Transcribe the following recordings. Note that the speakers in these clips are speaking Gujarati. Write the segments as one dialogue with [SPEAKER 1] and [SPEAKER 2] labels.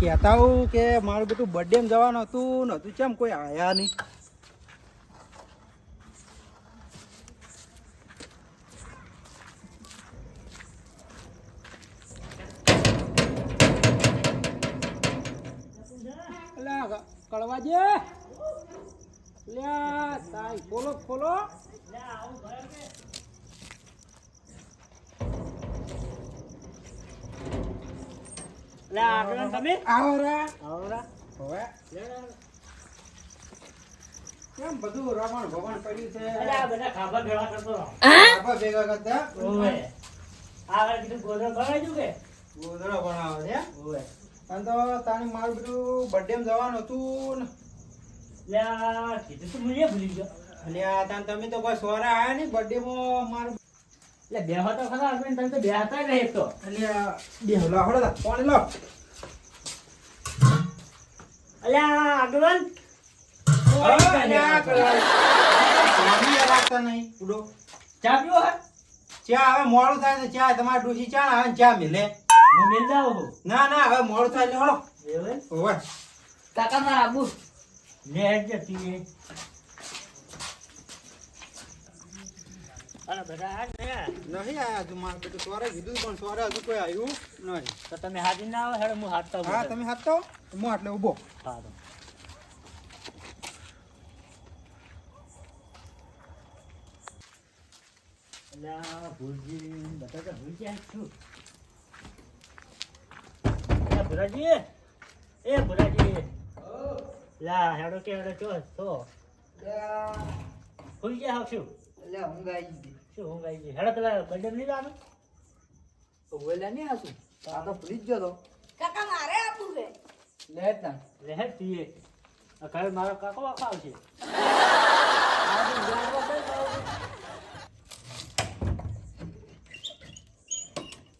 [SPEAKER 1] કહેતા હું કે મારું બેટું બર્થડે જવાનું હતું ને હતું ચેમ કોઈ આયા નહીં? કળવા જે લ્યા બોલો ખોલો
[SPEAKER 2] લે આગળ તમે
[SPEAKER 1] આવો રે
[SPEAKER 2] આવરા.
[SPEAKER 1] હવે. કેમ બધું રમણ ભગવાન પડ્યું છે?
[SPEAKER 2] અરે આ બધા ખાભા ભેળા કરતો રહો.
[SPEAKER 1] ભેગા કરતા?
[SPEAKER 2] ઓવે. આગળ કીધું ગોદડો ભરાઈ કે?
[SPEAKER 1] ગોદડો બનાવે છે?
[SPEAKER 2] ઓવે.
[SPEAKER 1] અને તો તાણી મારું બધું બર્થડે માં જવાનું હતું ને.
[SPEAKER 2] લે કીધું તો મુજે ભૂલી ગયો.
[SPEAKER 1] તાન તમે તો કોઈ સોરા આયા નહીં? બર્થડે માં મારું
[SPEAKER 2] લે બે હતો ખરા આપણે તમે તો બે હતા ને એક
[SPEAKER 1] એટલે બે હલા હળા લો
[SPEAKER 2] અલ્યા ચા પીવો હે?
[SPEAKER 1] ચા હવે મોડું થાય તો ચા તમારે ડૂસી ચા આવે ચા મિલે.
[SPEAKER 2] હું મિલ જાઉં
[SPEAKER 1] ના ના હવે મોડું થાય એટલે હળો
[SPEAKER 3] કાકા મારા આબુ.
[SPEAKER 2] લે જતી અરે બધા હા ને
[SPEAKER 1] નહીં આયા હજુ મારું બેટું સોરે કીધું પણ સોરે હજુ કોઈ આવ્યું નહીં.
[SPEAKER 2] તો તમે હાજી ના આવો હેડો હું હાથતા
[SPEAKER 1] હા તમે હાથતો હું આટલે ઊભો.
[SPEAKER 2] હા તો. અલ્યા ભૂલજી બધા તો ભૂલ ગયા છું. ભુરાજી. એ ભુરાજી. લા હેડો કે હેડો ચો તો ભૂલ ગયા શું
[SPEAKER 3] એટલે હું ગઈ.
[SPEAKER 2] શું હું ગઈ? હેડો પેલા બર્થડે નહીં લાવે
[SPEAKER 3] તો બોલ્યા નહીં આસુ આ તો ભૂલી જ ગયો તો.
[SPEAKER 4] કાકા મારે આપવું છે.
[SPEAKER 3] લેટ ના.
[SPEAKER 2] લે તીએ ઘરે મારો કાકો વાકો આવશે.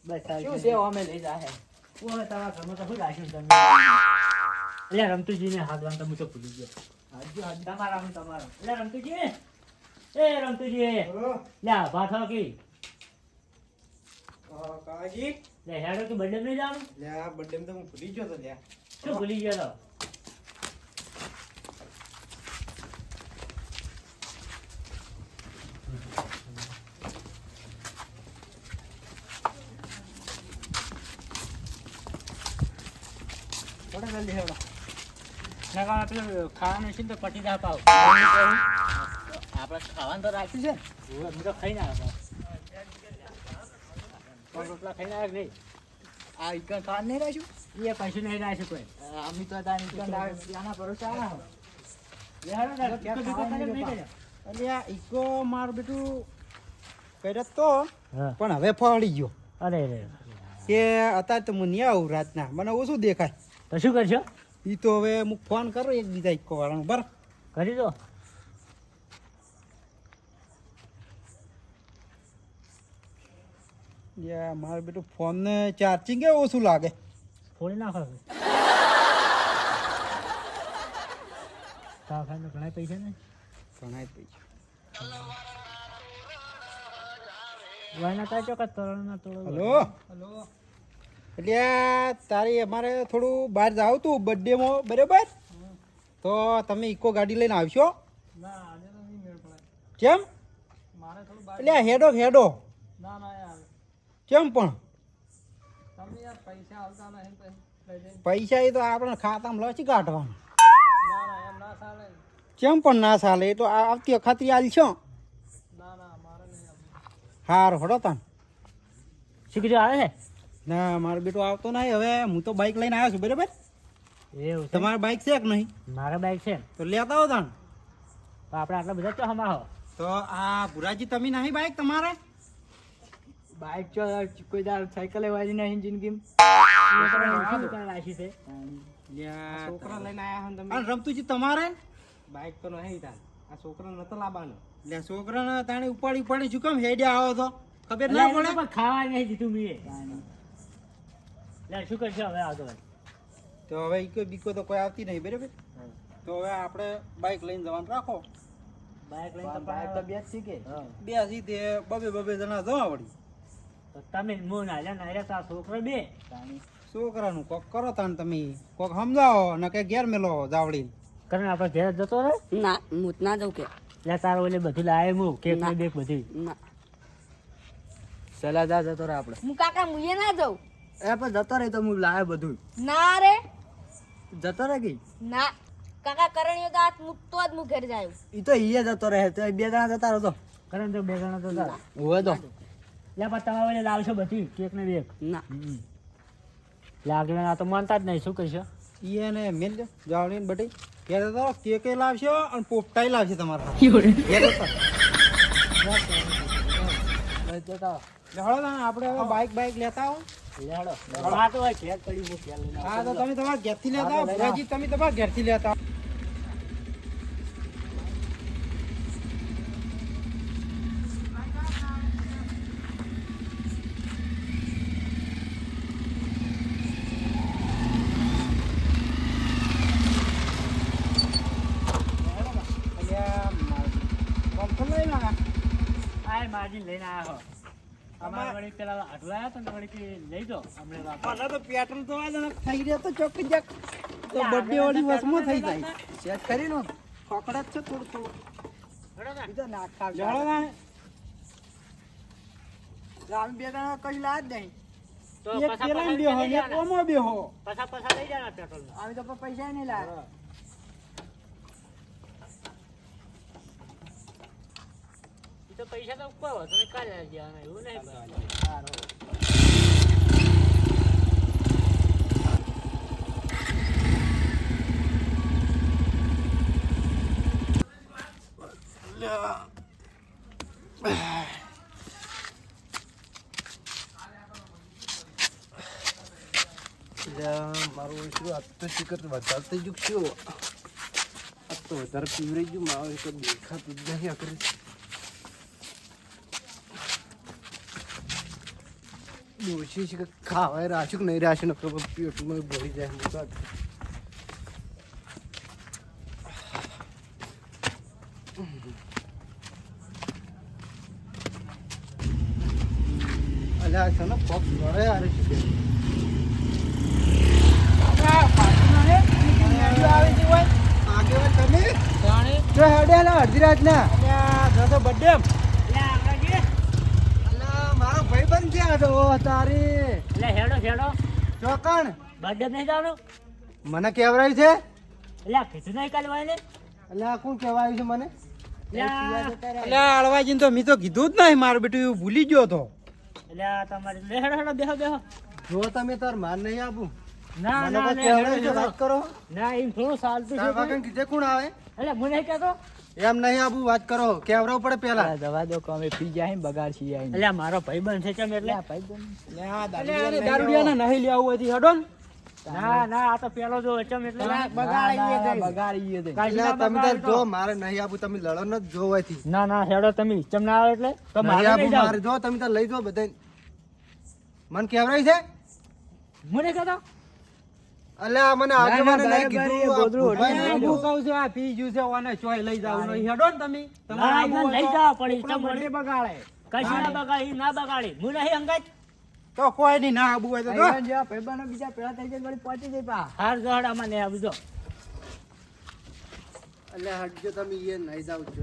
[SPEAKER 2] બસ
[SPEAKER 3] શું છે અમે લઈ જાહે?
[SPEAKER 2] ઓય તમારા ઘરમાં તો શું રાખ્યું તમે? એટલે રમતુજીને હાથ વાંધો હું તો ભૂલી ગયો. તમારા તમારા. એટલે રમતુજી એ રમતુજી લે ભાત હો કી
[SPEAKER 1] કાજી
[SPEAKER 2] લે હેડો કે બર્થડે નહીં જવાનું?
[SPEAKER 1] લે આ બર્થડે તો હું ભૂલી ગયો તો લ્યા.
[SPEAKER 2] શું ભૂલી ગયો તો? ખાવાનું છે ને તો પટી દા પાવ.
[SPEAKER 3] આપણે ખાવાનું તો રાખ્યું છે.
[SPEAKER 2] હું તો ખાઈને આવ્યો પણ રોટલા ખાઈને આવ્યો નહીં?
[SPEAKER 3] આ ઇકન ખાવા નહીં રાખ્યું?
[SPEAKER 2] એ પૈસા નહીં રાખ્યું કોઈ.
[SPEAKER 3] અમે તો તાર ઇકન આના ભરોસે આવ્યા
[SPEAKER 1] મારું બેટું કર્યો તો પણ હવે ફળી ગયો.
[SPEAKER 2] અરે રે.
[SPEAKER 1] કે અત્યારે તો હું નહીં આવું રાતના. મને ઓછું દેખાય.
[SPEAKER 2] તો શું કરશો?
[SPEAKER 1] એ તો હવે હું ફોન કરું એકબીજા ઇકો ઈકો વાળાનું. બરાબર
[SPEAKER 2] કરી દો.
[SPEAKER 1] યા મારું બેટું ફોન ને ચાર્જિંગ કે ઓછું લાગે?
[SPEAKER 2] ફોડી નાખો તા ખાઈને ઘણા પૈસા ને?
[SPEAKER 1] ઘણા પૈસા.
[SPEAKER 2] વાયના તા ચોકત તોરણ ના તોડો.
[SPEAKER 1] હલો? હલો? એટલે તારી અમારે થોડું બહાર જાવ તું બર્થડેમાં બરાબર? તો તમે ઇકો ગાડી લઈને આવશો?
[SPEAKER 3] ના આજે તો નહીં મેળ પડે.
[SPEAKER 1] કેમ?
[SPEAKER 3] મારે થોડું
[SPEAKER 1] એટલે હેડો હેડો.
[SPEAKER 3] ના
[SPEAKER 1] કેમ પણ?
[SPEAKER 3] પૈસા
[SPEAKER 1] એ તો આપણે ખાતામાં લસી કાઢવાનું.
[SPEAKER 3] ના ના એમ ના ચાલે.
[SPEAKER 1] કેમ પણ ના ચાલે? એ તો આ આવતી અખાત્રી આલ છો?
[SPEAKER 3] ના ના મારે નહીં આવતું.
[SPEAKER 1] હારું હડો તાન.
[SPEAKER 2] શીખજો આવે છે?
[SPEAKER 1] ના મારો બેટો આવતો નહીં. હવે હું તો બાઇક લઈને આવ્યો છું બરાબર?
[SPEAKER 2] એવું છે?
[SPEAKER 1] તમારે બાઇક છે કે નહીં?
[SPEAKER 2] મારા બાઈક છે.
[SPEAKER 1] તો લેતા આવો તણ
[SPEAKER 2] તો આપણે આટલા બધા ચો હમાહો.
[SPEAKER 1] તો આ ભુરાજી તમે નહીં બાઇક તમારે?
[SPEAKER 3] બાઇક ચો કોઈ દાર સાયકલ વાજી નહીં જિંદગી
[SPEAKER 2] શું રાખી છે.
[SPEAKER 3] છોકરા લઈને આયા હો
[SPEAKER 1] અને રમતુજી તમારે?
[SPEAKER 3] બાઇક તો નહીં તાર. આ છોકરા નતો લાવવાનો.
[SPEAKER 1] એટલે છોકરાને તાણે ઉપાડી ઉપાડી શું કેમ હેડે આવો તો ખબર ના પડે?
[SPEAKER 2] પણ ખાવા નહીં દીધું મેં. લે શું કરશે હવે આગળ?
[SPEAKER 1] તો હવે ઈકો બીકો તો કોઈ આવતી નહીં બરાબર? તો હવે આપણે બાઇક લઈને જવાનું રાખો.
[SPEAKER 2] બાઈક લઈને
[SPEAKER 3] બાઇક તો બે જ શીખે
[SPEAKER 1] બે તે બબે બબે જણા જવા વળી.
[SPEAKER 2] તો તો તમે હું નાલ્યા નાલ્યા તો આ છોકરો બે. છોકરા
[SPEAKER 1] છોકરાનું કોક કરો તાન તમે. કોક સમજાવો ને કે ઘેર મેલો જાવડી
[SPEAKER 2] કારણ આપણે ઘેર જતો રહે?
[SPEAKER 5] ના હું ના જાઉં કે.
[SPEAKER 2] લે તારો એટલે બધું લાવે મુ કેક ને
[SPEAKER 5] ના.
[SPEAKER 2] બેક બધું
[SPEAKER 5] ના.
[SPEAKER 3] સલાહદાર જતો રહે આપણે.
[SPEAKER 4] હું કાકા મુએ ના જાઉં.
[SPEAKER 3] એ પણ જતો રહે તો હું લાવે બધું
[SPEAKER 4] ના રે.
[SPEAKER 3] જતો રહે કે?
[SPEAKER 4] ના. કાકા કરણીયો દાંત મૂકતો જ હું ઘેર જાય
[SPEAKER 3] ઈ તો ઈએ જતો રહે. તો બે જણા જતા રહો તો.
[SPEAKER 2] કરણ તો બે જણા જતા
[SPEAKER 3] હોય તો.
[SPEAKER 2] પણ તમારે લાવશો બધી કેક ને બેક.
[SPEAKER 5] ના.
[SPEAKER 2] એટલે ના તો માનતા જ નહીં શું
[SPEAKER 1] કહીશો? એને મેલ જાવડી બધી. ઘેર તો કેકે લાવશો અને પોપટાઈ લાવશે તમારા ઘેર જતા.
[SPEAKER 3] જતા
[SPEAKER 1] લે હળો તાન આપણે હવે બાઇક બાઈક લેતા આવો.
[SPEAKER 2] લેડો આ તો હોય ઘેર પડી હું
[SPEAKER 1] તો તમે તમારા ઘેરથી લેતા આવો. તમે તમારા ઘેરથી લેતા આવો અલ્યા, મારી. કોલફોન લઈને
[SPEAKER 2] માજી લઈને આવ્યો અમારે વળી પેલા આટલા આવ્યા તો વળી કે લઈ જાઓ? હમણાં
[SPEAKER 1] મને તો પેટ્રોલ તો આ થઈ રહ્યા તો ચોક જક. તો બર્થડે વાળી વસમાં થઈ જાય.
[SPEAKER 3] સેટ કરી નો
[SPEAKER 1] ખોકડા છે થોડું થોડું.
[SPEAKER 2] હેડો ને.
[SPEAKER 3] ઈ તો
[SPEAKER 1] ના?
[SPEAKER 3] અમે બે જણા કઈ લાજ નહીં.
[SPEAKER 1] એક પેલા બેહો એક
[SPEAKER 2] જવાના.
[SPEAKER 1] બેહો
[SPEAKER 2] પાછા પાછા લઈ જવાના પેટ્રોલમાં.
[SPEAKER 3] અમે તો પૈસા નહીં લાવે
[SPEAKER 2] તો પૈસા તો ઉપર હોય, તમે કાલે જવાના, એવું નહીં.
[SPEAKER 3] મારું ઓછું આજ તો શિકર વધારે થઈ ગયું શું આજ તો વધારે પીવરાઈ ગયું મારું દેખાતું નહીં આખરે ડોશી છે કે ખાવાય રાખ્યું કે નહીં રાખ્યું નકર પેટમાં ભરી જાય હું તો અલ્યા છે ને પગ લડે યાર છે આગેવાન તમે અડધી રાતના
[SPEAKER 1] બર્થડે
[SPEAKER 2] લે, આગળ જઈએ.
[SPEAKER 3] અલા મારો ભાઈબંધ છે? તારી.
[SPEAKER 2] લે, હેડો, હેડો.
[SPEAKER 3] ચોકણ.
[SPEAKER 2] Birthday નહીં જવાનું?
[SPEAKER 3] મને કેવરાયું છે?
[SPEAKER 2] નહીં
[SPEAKER 3] કોણ કહેવાયું મને?
[SPEAKER 2] લે,
[SPEAKER 1] અળવાજીને તો મેં તો કીધું જ નહીં મારું બેટું એવું ભૂલી ગયો તો.
[SPEAKER 2] લે, તમારે લે, હેડો, હેડો, બેહો, બેહો.
[SPEAKER 3] જો તમે તાર માન નહીં આપું.
[SPEAKER 2] ના,
[SPEAKER 3] મને
[SPEAKER 2] ના.
[SPEAKER 3] વાત કરો.
[SPEAKER 2] એમ થોડું ચાલતું છે
[SPEAKER 3] કોણ આવે?
[SPEAKER 2] એટલે મને કહેતો.
[SPEAKER 3] એમ નહીં આબુ વાત કરો કેવરાવું પડે પેલા?
[SPEAKER 5] દવા દો કે અમે પી જાય બગાડ છીએ
[SPEAKER 2] એટલે મારો ભાઈબંધ છે કેમ એટલે?
[SPEAKER 1] અલ્યા આને દારૂડિયાને નહીં લેવું હોયથી ને.
[SPEAKER 2] ના ના આ તો પેલો જો ચમ એટલે?
[SPEAKER 5] બગાડીએ દે.
[SPEAKER 2] કાંઈ
[SPEAKER 3] એટલે તમે તાર જો મારે નહીં આપું તમે લડો ન જ જો
[SPEAKER 2] ના ના હેડો તમે. ચમ ના આવે એટલે? તો મારે
[SPEAKER 3] મારે જો તમે તો લઈ જો બધા મને કેવરાય છે?
[SPEAKER 2] મને કહેતો
[SPEAKER 3] અલ્યા મને આગેવાને નહીં કીધું આ
[SPEAKER 1] હું કહું છું આ પી જ્યું છે ઓને ચોય લઈ જાવ નહીં. હેડો ને તમે. તમારે
[SPEAKER 2] લઈ
[SPEAKER 1] હોય
[SPEAKER 2] પડી
[SPEAKER 1] તો બગાડે.
[SPEAKER 2] કશું ના બગાડી ના બગાડી. હું નહીં અંગાજ
[SPEAKER 1] તો કોઈ નહીં ના આબુ હોય તો જો.
[SPEAKER 5] બીજા પેલા થઈ જાય વળી પહોંચી જાય પા.
[SPEAKER 2] હાર જોડ આમાં આવજો.
[SPEAKER 3] અલ્યા હટજો તમે એ નહીં જાવ જો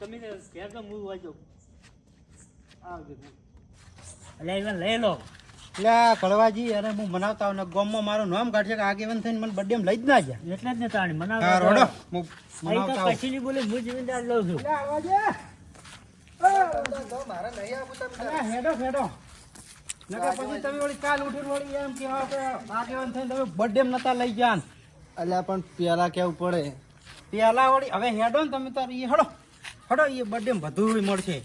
[SPEAKER 2] તમે. ઘેર તો હું લઈ લો.
[SPEAKER 1] એટલે આ કળવાજી અરે હું મનાવતા અને ને ગામમાં મારું નામ કાઢશે કે આગેવન થઈને મને બર્થડે લઈ જ ના જાય.
[SPEAKER 2] એટલે જ ને તાણી
[SPEAKER 1] મનાવતા રોડો હું મનાવતા
[SPEAKER 2] પછી ની બોલે હું જમીનદાર લઉં છું.
[SPEAKER 3] નહીં આપું તમે
[SPEAKER 1] હેડો હેડો. નકર પછી તમે વળી કાલ ઉઠીને વળી એમ કે આગેવાન થઈને તમે બર્થડે નતા લઈ ગયા
[SPEAKER 3] એટલે પણ પેલા કેવું પડે?
[SPEAKER 1] પેલા વળી હવે હેડો ને તમે તાર ઈ હડો હડો એ બર્થડે બધું મળશે.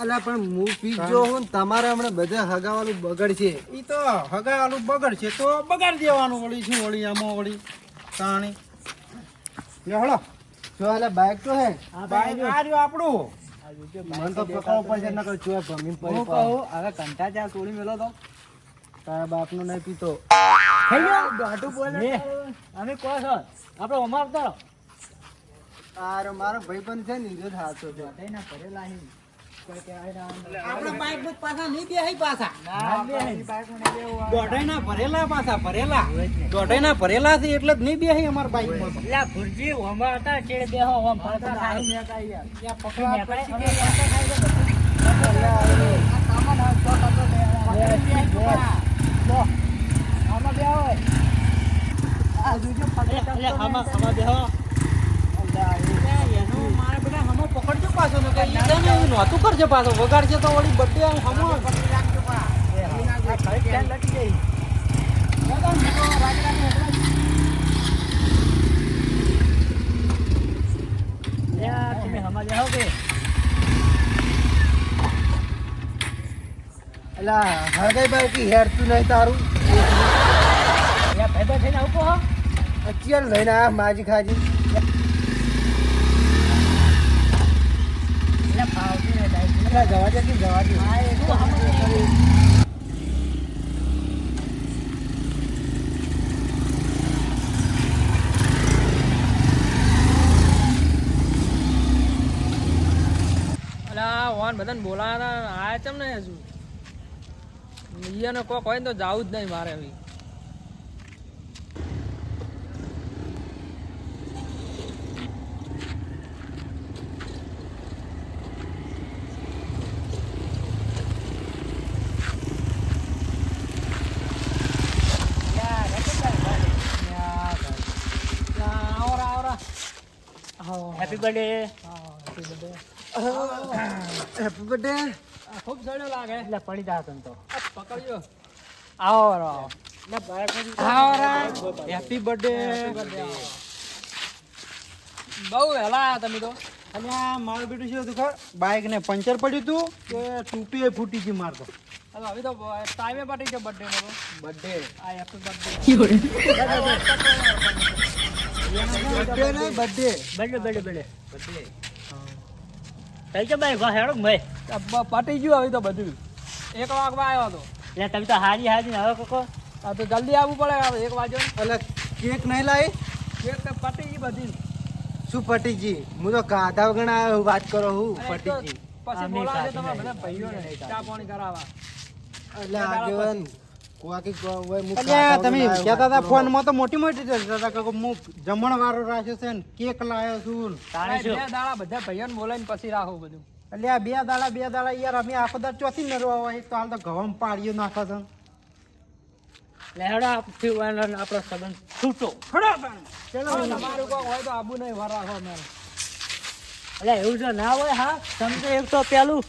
[SPEAKER 3] અલ્યા પણ હું પી જો હું તમારે હમણાં બધા હગાવાલું બગડ છે.
[SPEAKER 1] ઈ તો હગાવાલું બગડશે તો બગાડ દેવાનું વળી શું વળી આમાં વળી તાણી. લે હળો.
[SPEAKER 3] જો અલ્યા બાઈક તો હે.
[SPEAKER 1] બાઈક આ રહ્યું આપણું.
[SPEAKER 3] મને તો પકડો પડશે નકર ચોય ભમીને પડી
[SPEAKER 5] હું કહું હવે કંટા ત્યાં તોડી મેલો તો.
[SPEAKER 3] તારા બાપનું નહીં પીતો.
[SPEAKER 2] થઈ ગયો દોઢું બોલે અમે કહો છો આપણે અમાર તો.
[SPEAKER 3] આરો મારો ભાઈબંધ છે ને જો જ હાચો છે
[SPEAKER 5] ના કરેલા લાહી
[SPEAKER 1] આપણે બાઈકમાં પાછા નહીં બેહી પાછા.
[SPEAKER 2] ના
[SPEAKER 1] ભરેલા પાછા ભરેલા. દોઢાઈના ભરેલા છે એટલે જ નહીં બેહી અમાર
[SPEAKER 2] બાઈકમાં ભુરજી ઓમાં હતા ચેડે બેહો ફરતા થાય આમાં બેહો
[SPEAKER 1] એનું મારે બધા હમો પકડજો પાછો ને કે ઈ છે ને ઈ નહોતું કરજે પાછો. વગાડજે તો વળી બર્થડે હમો
[SPEAKER 2] આમાં
[SPEAKER 3] હળગાઈ હેરતું નહીં તારું?
[SPEAKER 2] ભેદો થઈને આવું કહો.
[SPEAKER 3] અત્યારે લઈને આ માજી ખાજી
[SPEAKER 2] એટલે ફાવતી નહીં
[SPEAKER 3] જવા દે. કે જવા દે
[SPEAKER 6] વાન બધાને બોલાયા હતા, આયા ચમ ને હજુ? ઈયાને કોક હોય ને તો જાવું જ નહીં મારે હવે આવરા આવરા
[SPEAKER 2] હેપી બર્થડે
[SPEAKER 3] હેપી બર્થડે
[SPEAKER 6] ખૂબ સડ્યો લાગે.
[SPEAKER 2] એટલે પડી જા તને તો.
[SPEAKER 6] પકડજો.
[SPEAKER 2] આવો
[SPEAKER 1] હેપી બર્થડે
[SPEAKER 6] બહુ વહેલા આયા તમે તો.
[SPEAKER 1] અલ્યા મારું બેટું છે હતું ખબર? બાઇક ને પંચર પડ્યું હતું કે ટૂપી ફૂટી ગઈ મારતો.
[SPEAKER 6] હવે હવે તો ટાઈમે પટી ગયો બર્થડે નો
[SPEAKER 1] બર્થડે
[SPEAKER 6] આ હેપી બર્થડે
[SPEAKER 3] બર્થડે નહીં બર્થડે
[SPEAKER 2] બર્થડે બર્થડે બર્થડે થઈ ગયો ભાઈ વાહ હેડો ભાઈ
[SPEAKER 6] પટી ગયું હવે તો બધું એક વાગવા આવ્યો હતો
[SPEAKER 2] તમે તો હાજી હાજી હવે કોકો
[SPEAKER 6] તો જલ્દી આવવું પડે એક વાગ્યો
[SPEAKER 3] એટલે કેક નહીં લાવી
[SPEAKER 6] કેક તો પટી ગઈ બધી
[SPEAKER 3] શું પટીજી હું તો ગાધા વગર વાત કરો હું પટીજી
[SPEAKER 6] પછી બધા ભાઈઓને ચા પાણી કરાવવા
[SPEAKER 3] એટલે કો-
[SPEAKER 1] અલ્યા તમે કહેતા હતા ફોનમાં તો મોટી મોટી કહેતા હતા કે હું જમણ વાળો રાખ્યો છે ને કેક લાવ્યો છું
[SPEAKER 2] તાણે
[SPEAKER 6] બે દાડા બધા ભાઈઓને બોલાવીને પછી રાખો બધું.
[SPEAKER 1] અલ્યા બે દાડા બે દાડા યાર અમે આખો દાડ ચોથી નરવા હોય તો હાલ તો ઘઉં પાડીઓ નાખો છો.
[SPEAKER 2] એટલે હેડો આપણો સંબંધ છૂટો.
[SPEAKER 1] ચલો
[SPEAKER 6] તમારું કોઈ હોય તો આબુ નહીં વાર રાખો અમારે.
[SPEAKER 2] એટલે એવું જો ના હોય હા? સમજો એક તો પેલું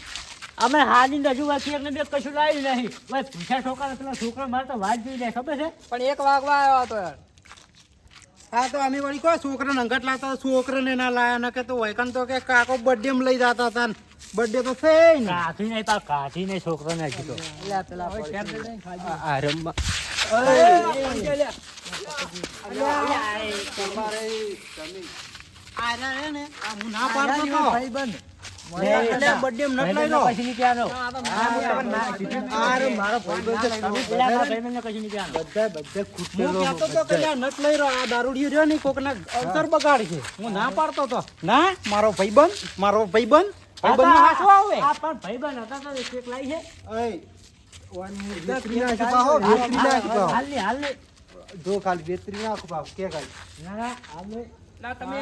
[SPEAKER 2] અમે હાલી રજૂઆત છીએ ને બે કશું લાવ્યું નહીં. ભાઈ પૂછ્યા છોકરા પેલા છોકરા મારે તો વાત જોઈ જાય ખબર છે?
[SPEAKER 6] પણ એક વાગવા આવ્યો હતો યાર.
[SPEAKER 1] હા તો અમે વળી કહો છોકરાને અંગત લાવતા છોકરાને ના લાયા ન કે તો વૈકન તો કે કાકો બર્થડે માં લઈ જતા હતા બર્થડે તો છે ને
[SPEAKER 2] કાઢી નહીં તા કાઠી નહીં છોકરાને હજી તો.
[SPEAKER 3] આ રમવા.
[SPEAKER 1] આ રહ્યા ને આ હું ના પાડતો તો એટલે બર્થડે માં નટ લઈ લો
[SPEAKER 2] પછી નહીં કહેવાનો.
[SPEAKER 3] આ રે મારો ભાઈબંધ છે
[SPEAKER 1] હું લઈ ને કોકના અવસર બગાડશે હું ના પાડતો તો. ના મારો ભાઈબંધ મારો ભાઈબંધ. ભાઈબંધ હાસો આવે.
[SPEAKER 2] આ પણ ભાઈબંધ હતા તો એક એક છે. હાલની હાલની
[SPEAKER 3] જો ખાલી વેતરી ના છુપાવો કે ખાલી.
[SPEAKER 2] ના ના
[SPEAKER 6] તમે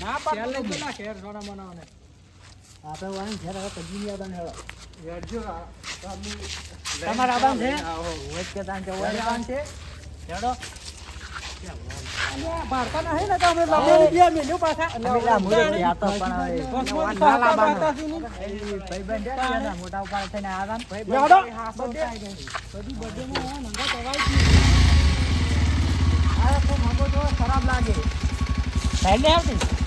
[SPEAKER 1] ના
[SPEAKER 6] લઈ ગયો ના શેર સોના બનાવવાને
[SPEAKER 2] આપણે વાળા ઘેર હવે કદી નહીં આવવાનું હેડો
[SPEAKER 3] હેડજો આ
[SPEAKER 2] તમારા આબાન છે? હોય કે તાન છે. હેડો
[SPEAKER 1] છે
[SPEAKER 2] છે મોટા ઉપાડ થઈને આવ્યા ખરાબ લાગે. આવતી?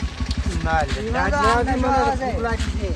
[SPEAKER 3] ના લે મને. ભૂખ લાગી છે